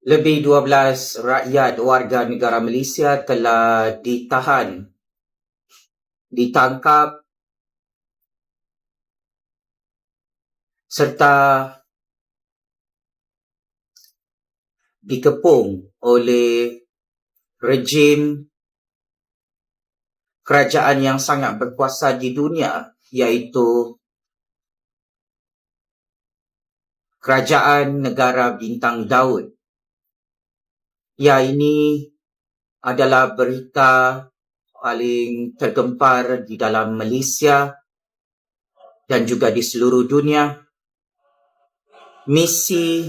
Lebih 12 rakyat warga negara Malaysia telah ditahan, ditangkap serta dikepung oleh rejim kerajaan yang sangat berkuasa di dunia iaitu Kerajaan Negara Bintang Daud. Ya, ini adalah berita paling tergempar di dalam Malaysia dan juga di seluruh dunia. Misi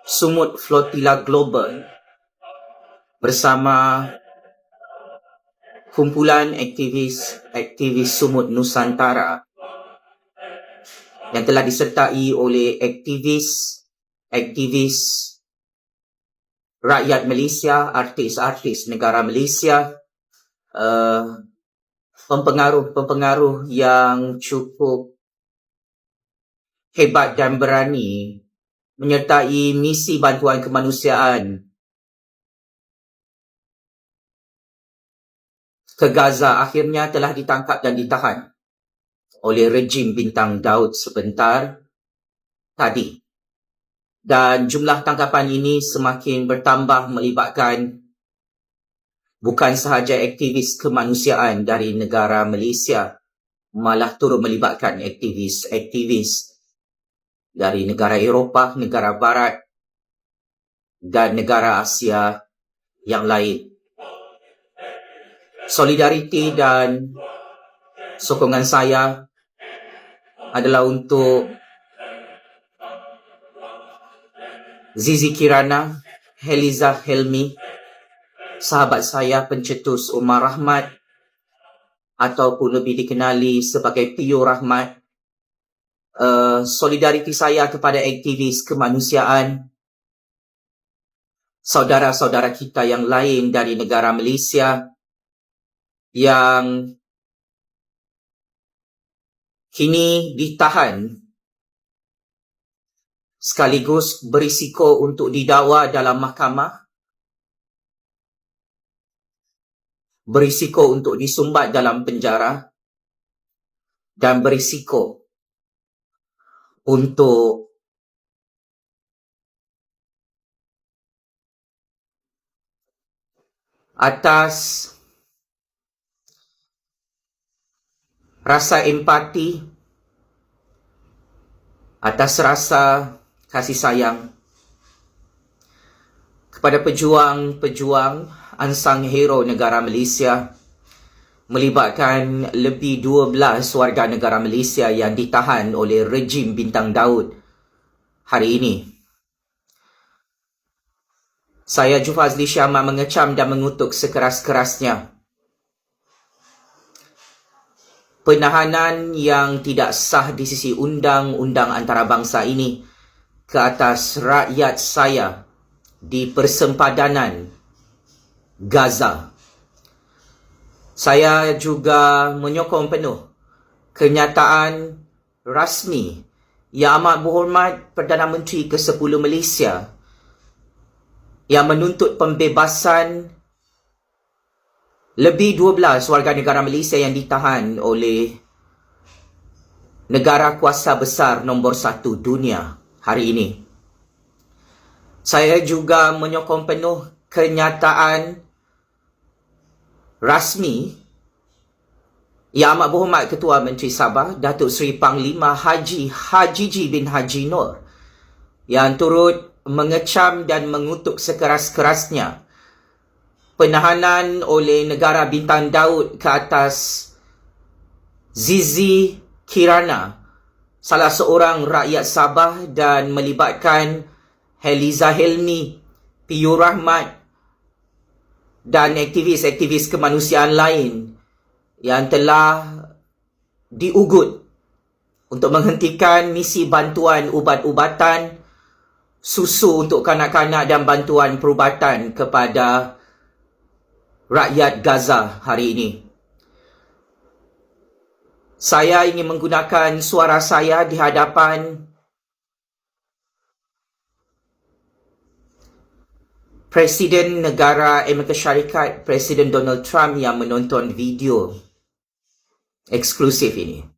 Sumut Flotilla Global bersama kumpulan aktivis-aktivis Sumut Nusantara yang telah disertai oleh aktivis-aktivis rakyat Malaysia, artis-artis negara Malaysia, uh, pempengaruh-pempengaruh yang cukup hebat dan berani menyertai misi bantuan kemanusiaan ke Gaza akhirnya telah ditangkap dan ditahan oleh rejim bintang Daud sebentar tadi dan jumlah tangkapan ini semakin bertambah melibatkan bukan sahaja aktivis kemanusiaan dari negara Malaysia malah turut melibatkan aktivis-aktivis dari negara Eropah, negara Barat dan negara Asia yang lain. Solidariti dan sokongan saya adalah untuk Zizi Kirana, Heliza Helmi, sahabat saya pencetus Umar Rahmat ataupun lebih dikenali sebagai Tio Rahmat. Uh, solidariti saya kepada aktivis kemanusiaan, saudara-saudara kita yang lain dari negara Malaysia yang kini ditahan sekaligus berisiko untuk didakwa dalam mahkamah, berisiko untuk disumbat dalam penjara dan berisiko untuk atas rasa empati atas rasa kasih sayang kepada pejuang-pejuang ansang hero negara Malaysia melibatkan lebih 12 warga negara Malaysia yang ditahan oleh rejim Bintang Daud hari ini. Saya Jufazli Syama mengecam dan mengutuk sekeras-kerasnya penahanan yang tidak sah di sisi undang-undang antarabangsa ini ke atas rakyat saya di persempadanan Gaza. Saya juga menyokong penuh kenyataan rasmi Yang Amat Berhormat Perdana Menteri ke-10 Malaysia yang menuntut pembebasan lebih 12 warga negara Malaysia yang ditahan oleh negara kuasa besar nombor satu dunia hari ini. Saya juga menyokong penuh kenyataan rasmi Yang Amat Berhormat Ketua Menteri Sabah Datuk Seri Panglima Haji Haji Ji bin Haji Nur yang turut mengecam dan mengutuk sekeras-kerasnya penahanan oleh negara Bintang Daud ke atas Zizi Kirana salah seorang rakyat Sabah dan melibatkan Heliza Helmi, Piyu Rahmat dan aktivis-aktivis kemanusiaan lain yang telah diugut untuk menghentikan misi bantuan ubat-ubatan, susu untuk kanak-kanak dan bantuan perubatan kepada rakyat Gaza hari ini saya ingin menggunakan suara saya di hadapan Presiden negara Amerika Syarikat, Presiden Donald Trump yang menonton video eksklusif ini.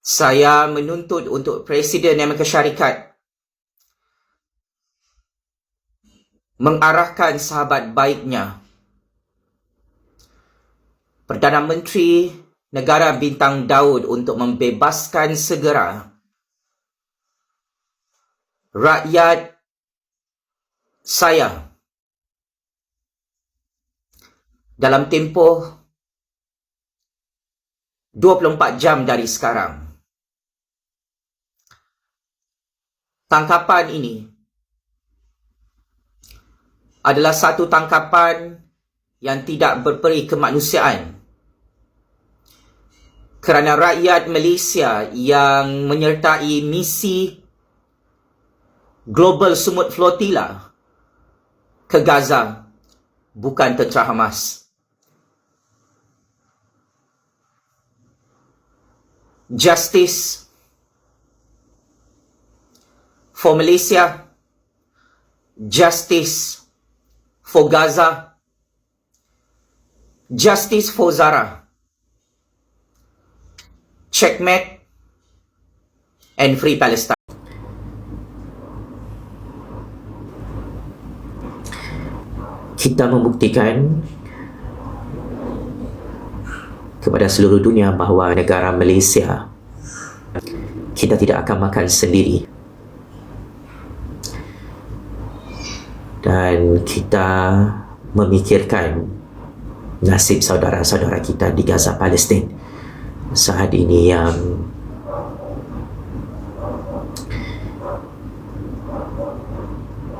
Saya menuntut untuk Presiden Amerika Syarikat mengarahkan sahabat baiknya Perdana Menteri Negara Bintang Daud untuk membebaskan segera rakyat saya dalam tempoh 24 jam dari sekarang. Tangkapan ini adalah satu tangkapan yang tidak berperi kemanusiaan kerana rakyat Malaysia yang menyertai misi Global Sumut Flotilla ke Gaza bukan tentera Hamas. Justice for Malaysia, justice for Gaza, justice for Zara, checkmate, and free Palestine. Kita membuktikan kepada seluruh dunia bahawa negara Malaysia kita tidak akan makan sendiri dan kita memikirkan nasib saudara-saudara kita di Gaza Palestin saat ini yang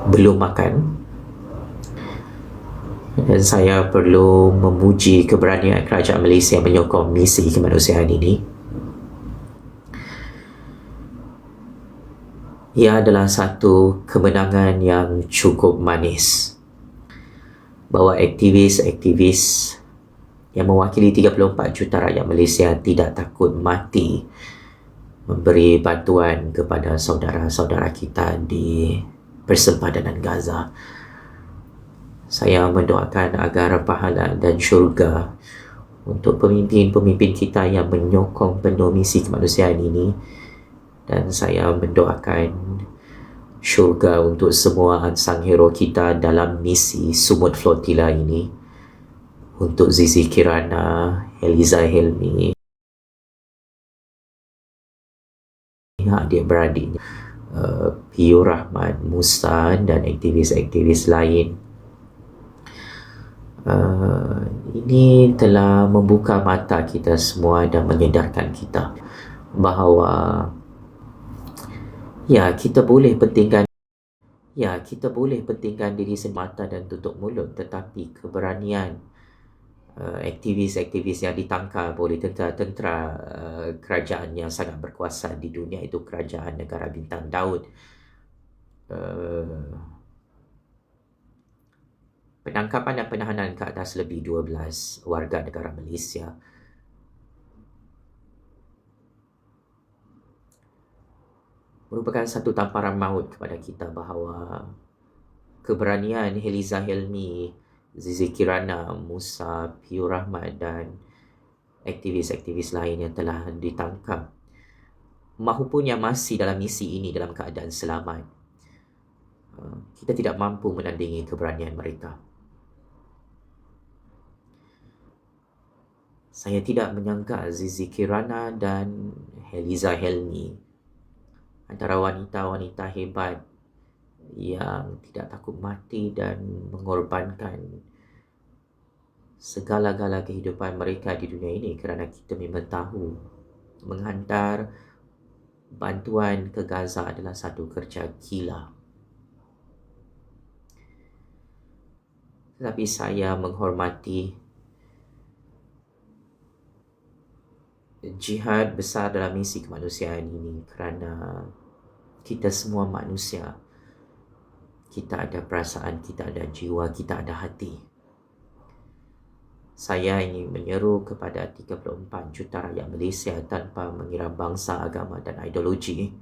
belum makan. Dan saya perlu memuji keberanian kerajaan Malaysia menyokong misi kemanusiaan ini. Ia adalah satu kemenangan yang cukup manis. Bahawa aktivis-aktivis yang mewakili 34 juta rakyat Malaysia tidak takut mati memberi bantuan kepada saudara-saudara kita di persempadanan Gaza. Saya mendoakan agar pahala dan syurga untuk pemimpin-pemimpin kita yang menyokong penuh misi kemanusiaan ini dan saya mendoakan syurga untuk semua ansang hero kita dalam misi Sumut Flotilla ini untuk Zizi Kirana, Eliza Helmi. Adik-beradik uh, Pio Rahman, Musa dan aktivis-aktivis lain. Uh, ini telah membuka mata kita semua dan menyedarkan kita bahawa Ya, kita boleh pentingkan Ya, kita boleh pentingkan diri semata dan tutup mulut tetapi keberanian uh, aktivis-aktivis yang ditangkap oleh tentera-tentera uh, kerajaan yang sangat berkuasa di dunia itu kerajaan negara bintang Daud. Uh, penangkapan dan penahanan ke atas lebih 12 warga negara Malaysia. Merupakan satu tamparan maut kepada kita bahawa keberanian Heliza Helmi, Zizi Kirana, Musa, Piu Rahmat dan aktivis-aktivis lain yang telah ditangkap. Mahupun yang masih dalam misi ini dalam keadaan selamat. Uh, kita tidak mampu menandingi keberanian mereka. Saya tidak menyangka Zizi Kirana dan Heliza Helmi antara wanita-wanita hebat yang tidak takut mati dan mengorbankan segala-gala kehidupan mereka di dunia ini kerana kita memang tahu menghantar bantuan ke Gaza adalah satu kerja gila. Tetapi saya menghormati jihad besar dalam misi kemanusiaan ini kerana kita semua manusia kita ada perasaan, kita ada jiwa, kita ada hati. Saya ingin menyeru kepada 34 juta rakyat Malaysia tanpa mengira bangsa, agama dan ideologi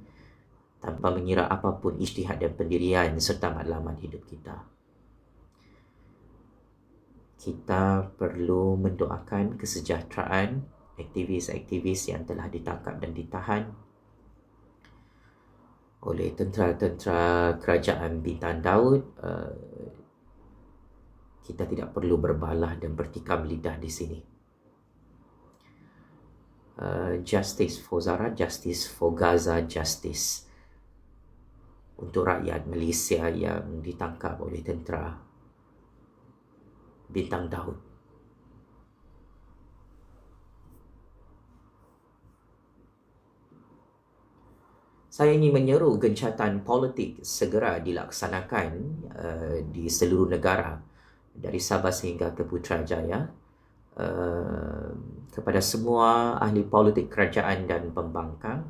tanpa mengira apapun ijtihad dan pendirian serta matlamat hidup kita. Kita perlu mendoakan kesejahteraan aktivis-aktivis yang telah ditangkap dan ditahan oleh tentera-tentera kerajaan Bintang Daud. Uh, kita tidak perlu berbalah dan bertikam lidah di sini. Uh, justice for Zara, justice for Gaza, justice untuk rakyat Malaysia yang ditangkap oleh tentera Bintang Daud. Saya ingin menyeru gencatan politik segera dilaksanakan uh, di seluruh negara dari Sabah sehingga ke Putrajaya uh, kepada semua ahli politik kerajaan dan pembangkang.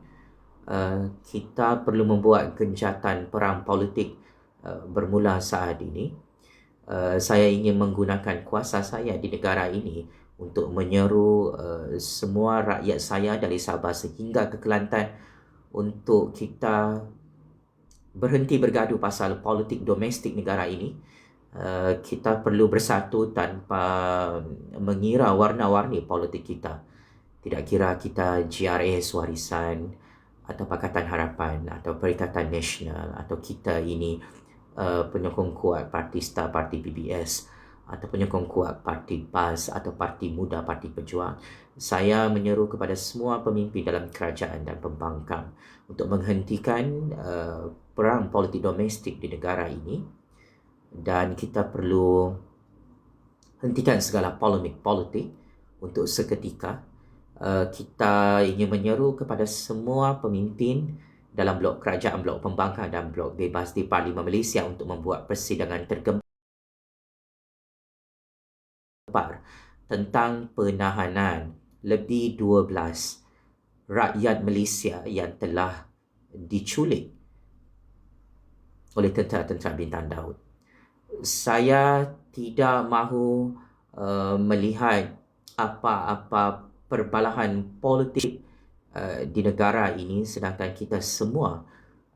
Uh, kita perlu membuat gencatan perang politik uh, bermula saat ini. Uh, saya ingin menggunakan kuasa saya di negara ini untuk menyeru uh, semua rakyat saya dari Sabah sehingga ke Kelantan untuk kita berhenti bergaduh pasal politik domestik negara ini. Uh, kita perlu bersatu tanpa mengira warna-warni politik kita. Tidak kira kita GRS warisan atau Pakatan Harapan atau Perikatan Nasional atau kita ini uh, penyokong kuat Parti Star, Parti PBS atau penyokong kuat Parti PAS atau Parti Muda, Parti Pejuang saya menyeru kepada semua pemimpin dalam kerajaan dan pembangkang untuk menghentikan uh, perang politik domestik di negara ini. Dan kita perlu hentikan segala polemik politik untuk seketika uh, kita ingin menyeru kepada semua pemimpin dalam blok kerajaan, blok pembangkang dan blok bebas di Parlimen Malaysia untuk membuat persidangan tergempar tentang penahanan lebih 12 rakyat Malaysia yang telah diculik oleh tentera-tentera bintang Daud. Saya tidak mahu uh, melihat apa-apa perbalahan politik uh, di negara ini sedangkan kita semua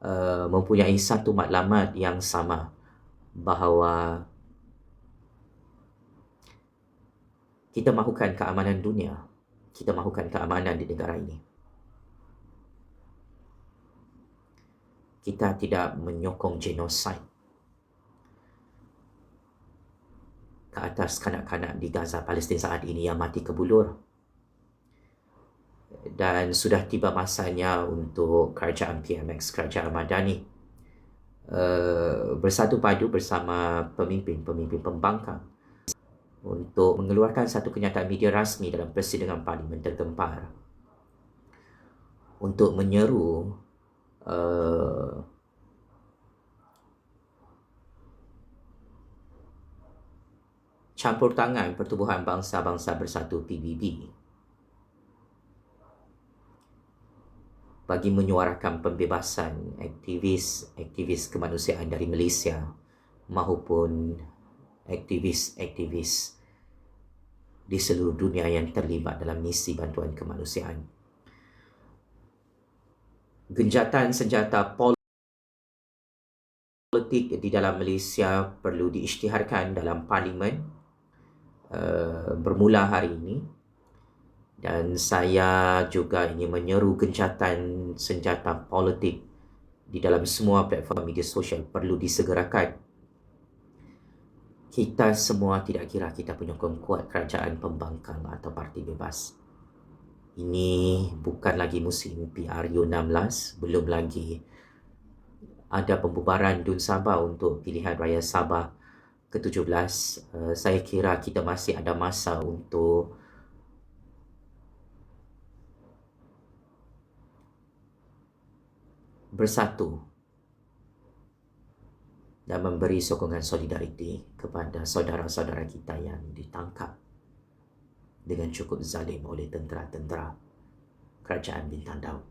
uh, mempunyai satu matlamat yang sama bahawa kita mahukan keamanan dunia kita mahukan keamanan di negara ini. Kita tidak menyokong genosid ke atas kanak-kanak di Gaza, Palestin saat ini yang mati kebulur. Dan sudah tiba masanya untuk kerajaan PMX, kerajaan Madani, uh, bersatu padu bersama pemimpin-pemimpin pembangkang untuk mengeluarkan satu kenyataan media rasmi dalam persidangan parlimen tergempar untuk menyeru uh, campur tangan Pertubuhan Bangsa-Bangsa Bersatu PBB bagi menyuarakan pembebasan aktivis-aktivis kemanusiaan dari Malaysia maupun aktivis-aktivis di seluruh dunia yang terlibat dalam misi bantuan kemanusiaan. Genjatan senjata politik di dalam Malaysia perlu diisytiharkan dalam parlimen uh, bermula hari ini dan saya juga ingin menyeru gencatan senjata politik di dalam semua platform media sosial perlu disegerakan kita semua tidak kira kita penyokong kuat kerajaan pembangkang atau parti bebas. Ini bukan lagi musim PRU16, belum lagi ada pembubaran Dun Sabah untuk pilihan raya Sabah ke-17. Uh, saya kira kita masih ada masa untuk bersatu dan memberi sokongan solidariti kepada saudara-saudara kita yang ditangkap dengan cukup zalim oleh tentera-tentera kerajaan bintang Daud.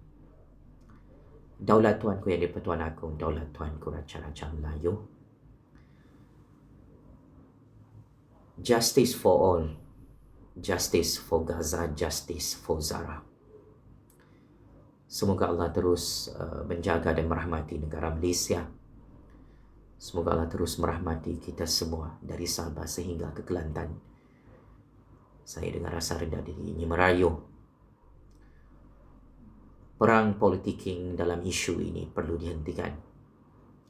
Daulat Tuanku yang dipertuan aku, Daulat Tuanku Raja-Raja Melayu. Justice for all. Justice for Gaza, justice for Zara. Semoga Allah terus uh, menjaga dan merahmati negara Malaysia. Semoga Allah terus merahmati kita semua dari Sabah sehingga ke Kelantan. Saya dengan rasa rendah diri ini merayu. Perang politiking dalam isu ini perlu dihentikan.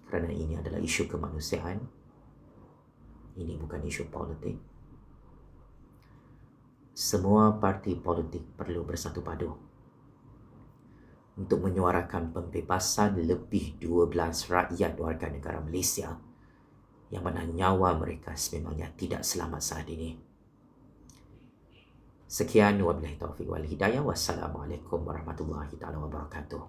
Kerana ini adalah isu kemanusiaan. Ini bukan isu politik. Semua parti politik perlu bersatu padu untuk menyuarakan pembebasan lebih 12 rakyat warga negara Malaysia yang mana nyawa mereka sememangnya tidak selamat saat ini. Sekian wabillahi taufiq wal hidayah. Wassalamualaikum warahmatullahi taala wabarakatuh.